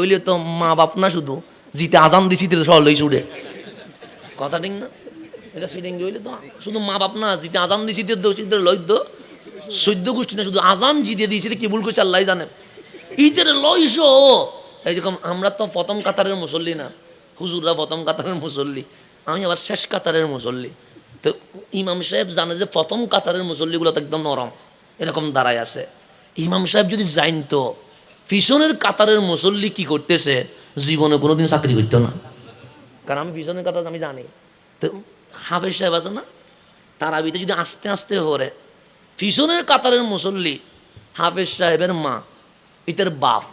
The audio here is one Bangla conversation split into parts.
হইলে তো মা বাপ না শুধু। জিতে আজান দিছি তো হই ছুড়ে কথা ঠিক না? এটা তো শুধু মা বাপ না, জিতে আজান দিছি তো দোষীদের লইদ্য সৈদ্য গোষ্ঠী না, শুধু আজান জিতে দিয়েছি কি ভুল করছে আল্লাহ জানে। ঈদের লইস এইরকম আমরা তো প্রথম কাতারের মুসল্লি না। হুজুররা প্রথম কাতারের মুসল্লি। আমি আবার শেষ কাতারের মুসল্লি। তো ইমাম সাহেব জানে যে প্রথম কাতারের মুসল্লিগুলো তো একদম নরম। এরকম দাঁড়ায় আছে। ইমাম সাহেব যদি জানতো পিছনের কাতারের মুসল্লি কি করতেছে, জীবনে কোনোদিন চাকরি করতো না। কারণ আমি পিছনের কাতার, আমি জানি। তো হাফেজ সাহেব আছে না তারা ভিতরে যদি আস্তে আস্তে হরে পিছনের কাতারের মুসল্লি হাফেজ সাহেবের মা ইতার বাপ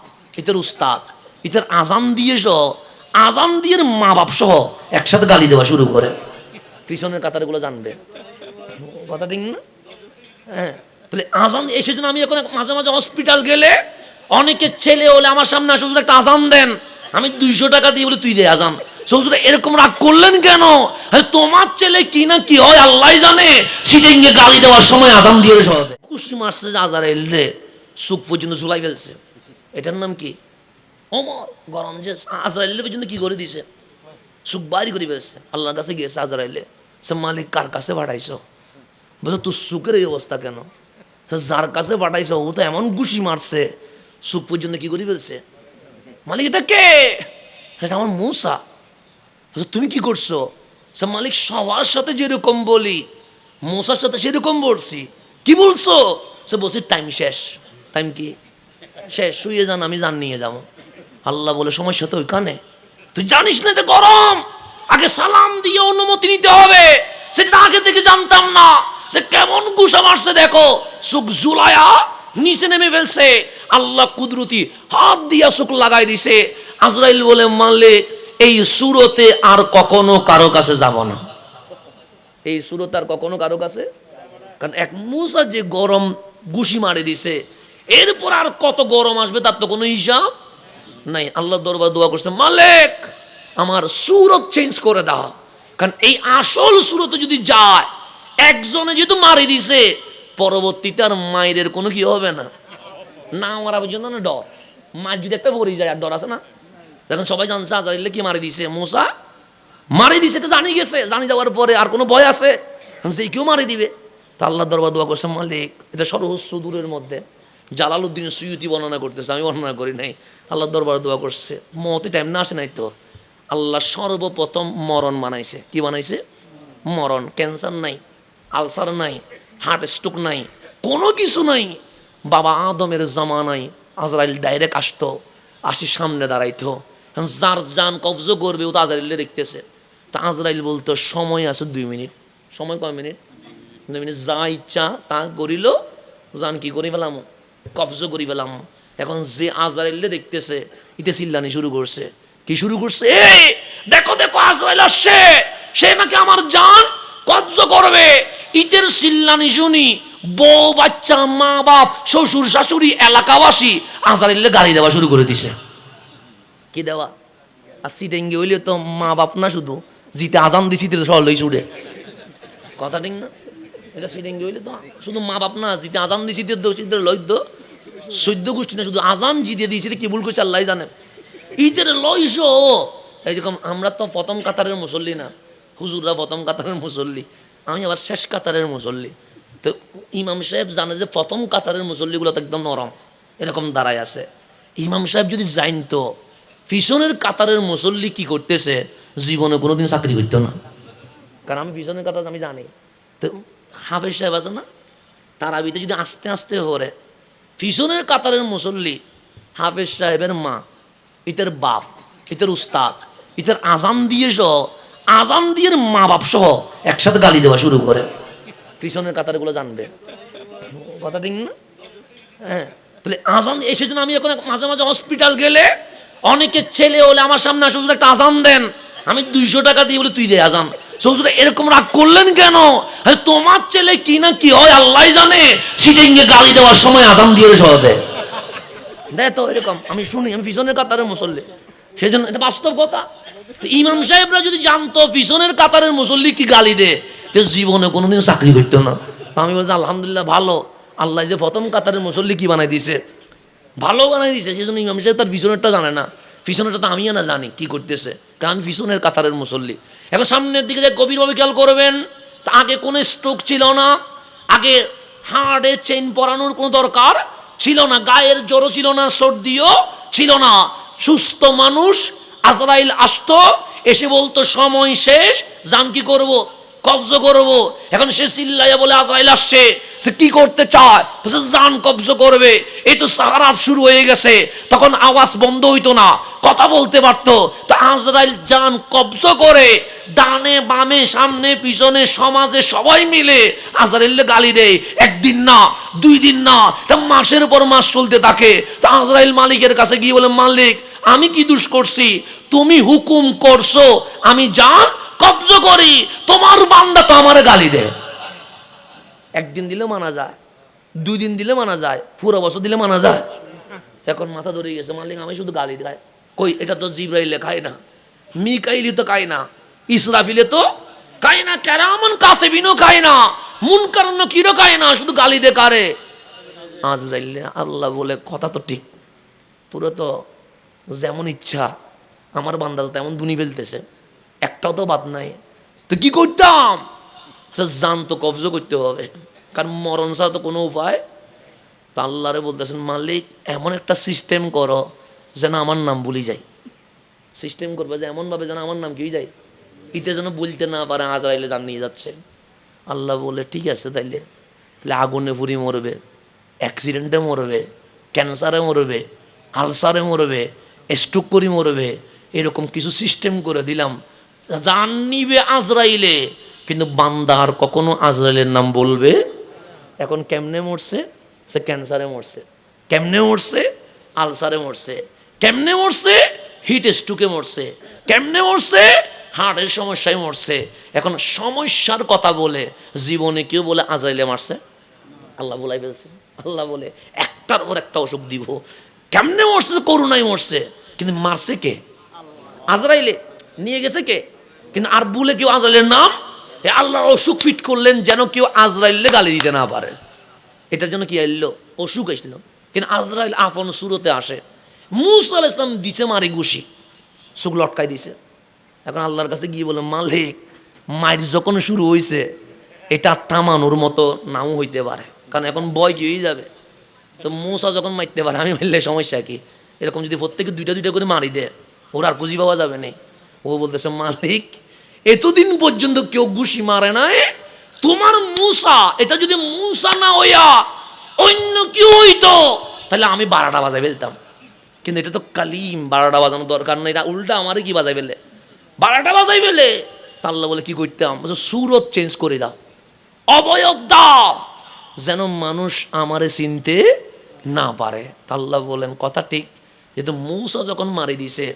ইতার উস্তাদ ইতার আজান দিয়ে সহ, আজান দিয়ে মা বাপ সহ একসাথে গালি দেওয়া শুরু করে। পিছনের কাতারগুলো জানবে। কথা ঠিক না? হ্যাঁ। তাহলে আজান এই সেজন্য আমি এখন মাঝে মাঝে হসপিটাল গেলে অনেকের ছেলে হলে আমার সামনে হুজুর একটা আজান দেন। আমি দুইশো টাকা দিয়ে বলে, তুই দে আজান। শ্বশুর এরকম রাগ করলেন কেন? তোমার ছেলে কি না কি হয় আল্লাহ জানে। সিটে গালি দেওয়ার সময় আজান দিয়ে সব খুশি যে আজার এলে সুখ পর্যন্ত ঝুলাই ফেলছে। এটার নাম কি? অমর গরম যে আজরাইলে পর্যন্ত কি করে দিছে? সুখ বাড়ি করে ফেলছে। আল্লাহর কাছে গিয়েছে আজরাইলে সে মালিক কার কাছে পাঠাইছো? বলছো, তোর সুখের এই অবস্থা কেন? যার কাছে পাঠাইছো, ও তো এমন ঘুষি মারছে। সুখ পর্যন্ত কি করে ফেলছে? মালিক এটা কে? সেটা আমার মূসা। তুমি কি করছ? সে মালিক সবার সাথে যেরকম বলি, মূসার সাথে সেরকম বলছি। কি বলছো? সে বলছি টাইম শেষ। টাইম কি? শেষ শুয়ে যান, আমি জান নিয়ে যাব। আল্লাহ বলে সমস্যা তো ওইখানে। তুই জানিস না, এটা গরম। আগে সালাম দিয়ে অনুমতি নিতে হবে। সেটা আগে থেকে জানতাম না। সে কেমন গুসা মারছে, দেখো। সুখ জুলায়া নিচে নেমে ফেলছে। আল্লাহ কুদরতি হাত দিয়া সুখ লাগাই দিছে। আজরাইল বলে, মালিক, এই সুরতে আর কখনো কারও কাছে যাব না। এই সুরত আর কখনো কারও কাছে? কারণ এক মুসা যে গরম গুশি মারে দিছে, এরপর আর কত গরম আসবে তার তো কোনো হিসাব নাই। আল্লাহ দরবার দোয়া করছে, মালিক, আমার সুরত চেঞ্জ করে দাও। কারণ এই আসল সুরতে যদি যায়, একজনে যেহেতু মারি দিছে, পরবর্তীতে আর মায়ের কোনো কি হবে না। না মারা পর্যন্ত না ডর। মা যদি একটা পড়ে যায়, আর ডর আছে না? দেখুন সবাই জানছে আজারিল্লে কি মারি দিছে? মূসা মারি দিছে, এটা জানি গেছে। জানি যাওয়ার পরে আর কোনো ভয় আছে? যে কেউ মারি দিবে? তা আল্লাহ দরবার দোয়া করছে, মালিক, এটা সর্বস্ব দূরের মধ্যে। জালালউদ্দিন সুয়ুতি বর্ণনা করতেছে, আমি বর্ণনা করি নাই। আল্লাহ দরবার দোয়া করছে, মতে টাইম না আসে নাই তো? আল্লাহ সর্বপ্রথম মরণ বানাইছে কি বানাইছে মরণ। ক্যান্সার নাই, আলসার নাই, হার্ট স্ট্রোক নাই, কোনো কিছু নাই। বাবা আদমের জামানায় আজরাইল ডাইরেক্ট আসতো, আসি সামনে দাঁড়াইতো। যার যান কবজ করবে, ও তো আজরাইলে দেখতেছে। তা আজরাইল বলতো, সময় আছে দুই মিনিট। সময় কয় মিনিট? দুই মিনিট, যা ইচ্ছা তা করিল জান কি করি ফেলাম? কবজ করি ফেলাম। এখন যে আজরাইলে দেখতেছে, ইতে চিল্লানি শুরু করছে। কি শুরু করছে? দেখো দেখো, আজরাইল আসছে। সে নাকি আমার জান কবজ করবে। ইটের চিল্লানি শুনি বউ, বাচ্চা, মা, বাপ, শ্বশুর, শাশুড়ি, এলাকাবাসী আজারিল্লে গাড়ি দেওয়া শুরু করে দিছে। কি দেওয়া? আর সিটেঙ্গে হইলে তো মা বাপ না শুধু। জিতে আজান দিছি তো সরল হই ছুড়ে কথা ঠিক না? এটা সিটেঙ্গে হইলে তো শুধু মা বাপ না, জিতে আজান দিছি তো দোষীদের লইদ্য সৈদ্য গোষ্ঠী না, শুধু আজান জিতে দিয়েছি কি ভুল করছে আল্লাহ জানে। ঈদের লইস এইরকম আমরা তো প্রথম কাতারের মুসল্লি না। হুজুররা প্রথম কাতারের মুসল্লি। আমি আবার শেষ কাতারের মুসল্লি। তো ইমাম সাহেব জানে যে প্রথম কাতারের মুসল্লিগুলো তো একদম নরম, এরকম দাঁড়ায় আছে। ইমাম সাহেব যদি জানতো, পিছনের কাতারের মুসল্লি কি করতেছে, জীবনে কোনোদিন চাকরি করতো না। কারণ আমি পিছনের কাতার আমি জানি। তো হাফেজ সাহেব আছে না তার ভিতরে যদি আস্তে আস্তে হরে, পিছনের কাতারের মুসল্লি হাফেজ সাহেবের মা ইতার বাপ ইতার উস্তাদ ইতার আজান দিয়ে সহ, আজান দিয়ে মা বাপ সহ একসাথে গালি দেওয়া শুরু করে। পিছনের কাতারগুলো জানবে। কথা ঠিক না? হ্যাঁ। তাহলে আজান, এই সেজন্য আমি এখন মাঝে মাঝে হসপিটাল গেলে অনেকের ছেলে হলে আমার সামনে আসে একটা আজান দেন। আমি দুইশো টাকা দিয়ে বলে, তুই দে আজান। শ্বশুর এরকম রাগ করলেন কেন? তোমার ছেলে কি না কি হয় আল্লাহ জানে। সিটে গিয়ে গালি দেওয়ার সময় আজান দিয়ে সহ দেয়। দেখ তো, এরকম। আমি শুনি, আমি পিছনের কাতারে মুসল্লি। সেই জন্য এটা বাস্তব কথা। ইমাম সাহেবরা যদি জানতো পিছনের কাতারের মুসল্লি কি গালি দে জীবনে কোনোদিন চাকরি করতো না। আমি বলছি, আলহামদুলিল্লাহ, ভালো। আল্লাহ যে প্রথম কাতারের মুসল্লি কি বানাই দিছে? ভালো বানাই দিছে সেই জন্য ইমাম সাহেব তার পিছনেরটা জানে না। পিছনেরটা তো আমিও না জানি কি করতেছে, কারণ পিছনের কাতারের মুসল্লি। এখন সামনের দিকে যে গভীরভাবে খেয়াল করবেন, তা আগে কোনো স্ট্রোক ছিল না। আগে হাড়ে চেইন পরানোর কোনো দরকার ছিল না, গায়ের জ্বরও ছিল না, সর্দিও ছিল না। সুস্থ মানুষ, আজরাইল আসতো, এসে বলতো, সময় শেষ, জান কি করব? কবজ করব? এখন সে চিল্লাইয়া বলে, আজরাইল আসছে। কি করতে চায়? জান কবজ করবে। এই তো সাহারাত শুরু হয়ে গেছে। তখন আওয়াজ বন্ধ হইতো না, কথা বলতে পারতো। তা আজরাইল জান কবজ করে, ডানে, বামে, সামনে, পিছনে, সমাজে সবাই মিলে আজরাইলে গালি দেয়। একদিন না, দুই দিন না, তা মাসের পর মাস চলতে থাকে। তা আজরাইল মালিকের কাছে গিয়ে বলে, মালিক আমি কি দুষ করছি? তুমি হুকুম করছ, আমি জান কবজ করি, তোমার বান্দা তো আমার গালি দেয় একদিন দিলে মানা যায়, দুই দিন দিলে মানা যায়, পুরো বছর দিলে মানা যায়। এখন মাথা ধরে গেছে, মালিক আমি শুধু গালি দেয়। কই, এটা তো জিব্রাইলে খায় না, মিকাইলি তো খায় না, ইসরাফিলে তো খায় না, কেরামন কাতেবিনও খায় না মুন কারণ কিরো খায় না, শুধু গালি দে কারে। আজ আজরাইলে আল্লাহ বলে, কথা তো ঠিক, তোরা তো যেমন ইচ্ছা, আমার বান্দা তেমন দুনি ফেলতেছে। একটাও তো বাদ নাই। তো কি করতাম? সে জান তো কবজ করতে হবে। কারণ মরণ তো কোনো উপায়। তো আল্লাহরে বলতেছেন, মালিক, এমন একটা সিস্টেম করো যেন আমার নাম ভুলি যায়। সিস্টেম করবে যে এমনভাবে যেন আমার নাম কি যায়। ইতে যেন বলতে না পারে, আজরাইলে যান নিয়ে যাচ্ছে। আল্লাহ বলে, ঠিক আছে তাইলে। তাহলে আগুনে ফুরি মরবে অ্যাক্সিডেন্টে মরবে ক্যান্সারে মরবে আলসারে মরবে স্ট্রোক করে মরবে, এরকম কিছু সিস্টেম করে দিলাম। জান নিবে আজরাইলে, কিন্তু বান্দা আর কখনো আজরাইলের নাম বলবে? এখন কেমনে মরছে? সে ক্যান্সারে মরছে। কেমনে মরছে? আলসারে মরছে। কেমনে মরছে? হিট স্ট্রোকে মরছে। কেমনে মরছে? হার্টের সমস্যায় মরছে। এখন সমস্যার কথা বলে, জীবনে কেউ বলে আজরাইলে মারছে? আল্লাহ বলাই ফেলছে। আল্লাহ বলে, একটার পর একটা অসুখ দিব। কেমনে মরছে? করুণায় মরছে। কিন্তু মারছে কে? আজরাইলে নিয়ে গেছে কে? কিন্তু আর বলে কেউ আজরাইলের নাম? আল্লাহ অসুখ ফিট করলেন যেন কেউ আজরাইলে গালি দিতে না পারে। এটার জন্য কি আইলো অসুখ আসলো কিন্তু আজরাইল আপন সুরতে আসে। মুসা ইসলাম দিছে মারি ঘুষি। সুখ লটকাই দিছে। এখন আল্লাহর কাছে গিয়ে বলে, মালিক মাইর যখন শুরু হয়েছে এটা থামানোর মতো নাও হইতে পারে। কারণ এখন বয় কি হয়ে যাবে? তো মূসা যখন মারতে পারে, আমি বললে সমস্যা কি? এরকম যদি প্রত্যেকে দুইটা দুইটা করে মারি দেয়, ওর আর পুঁজি পাওয়া যাবে না। ও বলতেছে, মালিক, এতদিন পর্যন্ত কেউ ঘুষি মারে নাই? তোমার মূসা, এটা যদি মূসা না হইয়া অন্য কেউ হইতো, তাহলে আমি বারোটা বাজাই ফেলতাম। কিন্তু এটা তো কালিম, বারোটা বাজানোর দরকার নেই। এটা উল্টা আমারে কি বাজাই ফেলে? বারোটা বাজাই ফেলে। তা আল্লাহ বলে, কি করতাম? সুরত চেঞ্জ করে দাও। অবয়ব দাও, যেন মানুষ আমারে চিনতে না পারে। তা আল্লাহ বলেন, কথা ঠিক। যেহেতু মৌসা যখন মারি দিছে,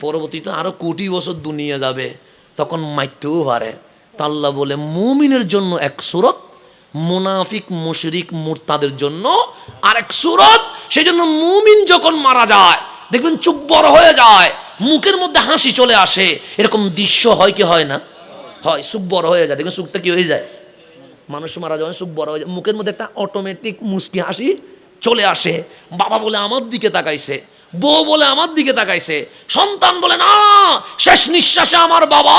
পরবর্তীতে আরও কোটি বছর দুনিয়া যাবে, তখন মারতেও পারে। তাল্লা বলে, মুমিনের জন্য এক সুরত, মুনাফিক, মুশরিক, মুরতাদের জন্য আরেক সুরত। সেই জন্য মুমিন যখন মারা যায়, দেখবেন চুপ বড় হয়ে যায়, মুখের মধ্যে হাসি চলে আসে। এরকম দৃশ্য হয় কি হয় না? হয় সুখ বড় হয়ে যায়। দেখবেন সুখটা কি হয়ে যায়? মানুষ মারা যাওয়ার সুখ বড় হয়ে যায়। মুখের মধ্যে একটা অটোমেটিক মুস্কি হাসি চলে আসে। বাবা বলে, আমার দিকে তাকাইছে। বউ বলে আমার দিকে তাকাইছে, সন্তান বলে, না, শেষ নিঃশ্বাসে আমার বাবা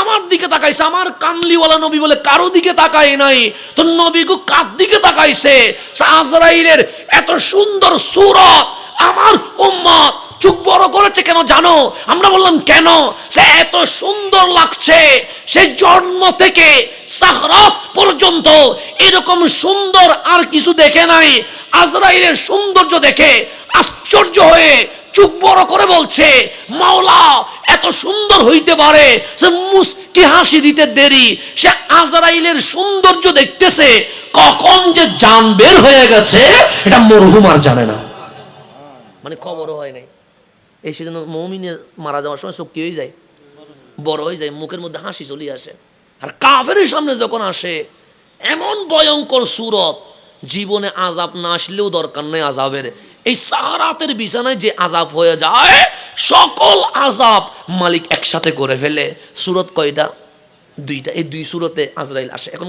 আমার দিকে তাকাইছে, আমার কামলিওয়ালা নবী বলে কারও দিকে তাকাই নাই। তো নবী গো কার দিকে তাকাইছে? আজরাইলের এত সুন্দর সুরত আমার উম্মত চুপ বড় করেছে কেন জানো? আমরা বললাম, কেন? সে এত সুন্দর লাগছে, সে জন্ম থেকে সাহরাত পর্যন্ত এরকম সুন্দর আর কিছু দেখে নাই। আজরাইলের সৌন্দর্য দেখে আশ্চর্য হয়ে চুপ বড় করে বলছে, মাওলা, এত সুন্দর হইতে পারে সে মুস্কি হাসি দিতে দেরি। সে আজরাইলের সৌন্দর্য দেখতেছে, কখন যে জান বের হয়ে গেছে, এটা মরহুম আর জানে না। মানে খবরও হয় নাই। এই সেজন্য মৌমিনের মারা যাওয়ার সময় চোখ কি হয়ে যায়? বড় হয়ে যায়, মুখের মধ্যে হাসি চলে আসে। আর কাফের সামনে যখন আসে, এমন ভয়ঙ্কর সুরত, জীবনে আজাব না আসলেও দরকার নেই আজাবের এই সাহারাতের বিছানায় যে আজাব হয়ে যায়, সকল আজাব মালিক একসাথে করে ফেলে। সুরত কয়টা? দুইটা। এই দুই সুরতে আজরাইল আসে। এখন